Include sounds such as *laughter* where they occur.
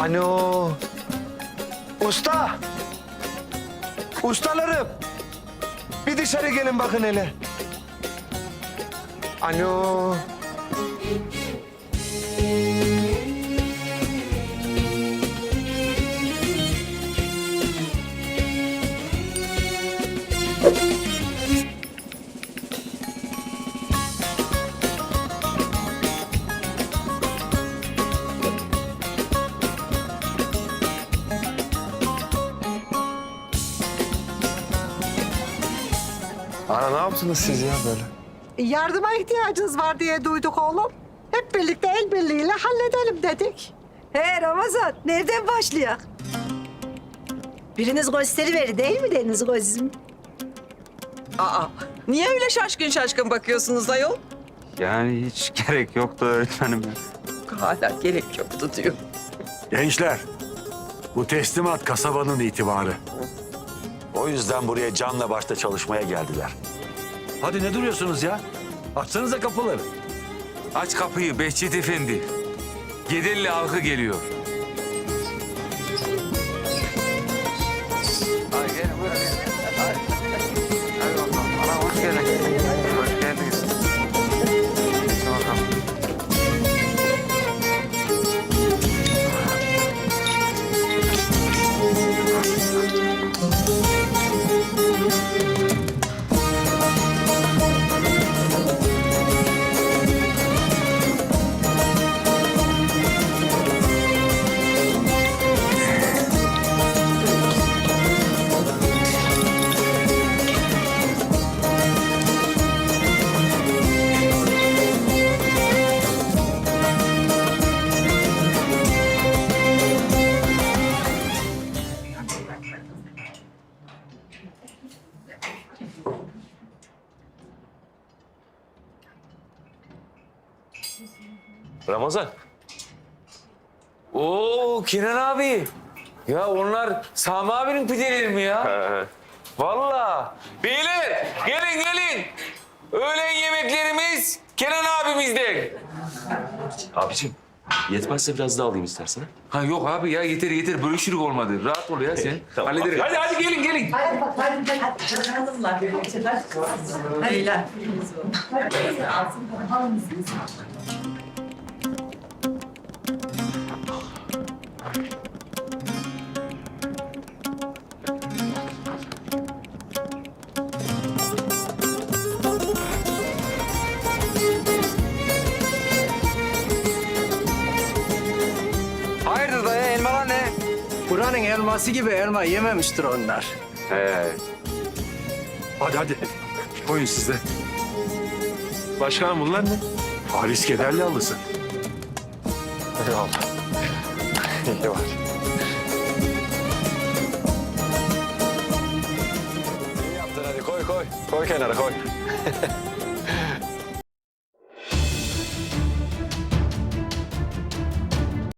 Ano. Usta. Ustalarım. Bir dışarı gelin bakın hele. Ano. Ana ne yaptınız siz ya böyle? Yardıma ihtiyacınız var diye duyduk oğlum. Hep birlikte el birliğiyle halledelim dedik. He Ramazan, nereden başlayak? Biriniz gösteriveri değil mi Deniz gözüm? Aa, niye öyle şaşkın şaşkın bakıyorsunuz ayol? Yani hiç gerek yoktu öğretmenim. Hala gerek yoktu diyor. Gençler, bu teslimat kasabanın itibarı. O yüzden buraya canla başla çalışmaya geldiler. Hadi ne duruyorsunuz ya? Açsanıza kapıları. Aç kapıyı Behçet Efendi. Gederli halkı geliyor. Ramazan. Oo Kenan abi. Ya onlar Sami abinin pideleri mi ya? Vallahi. Beyler gelin gelin. Öğlen yemeklerimiz Kenan abimizden. Abicim yetmezse biraz daha alayım istersen. Ha yok abi ya yeter yeter bölüşürük olmadı. Rahat ol ya sen. Hallederiz. Hadi hadi gelin gelin. Hayırdır Buranın elması gibi elma yememiştir onlar. He. Hadi hadi. Koyun siz de. Başkanım bunlar ne? Halis kederli halısı. Eyvallah. İyi var. İyi yaptın hadi koy koy. Koy kenara koy. *laughs*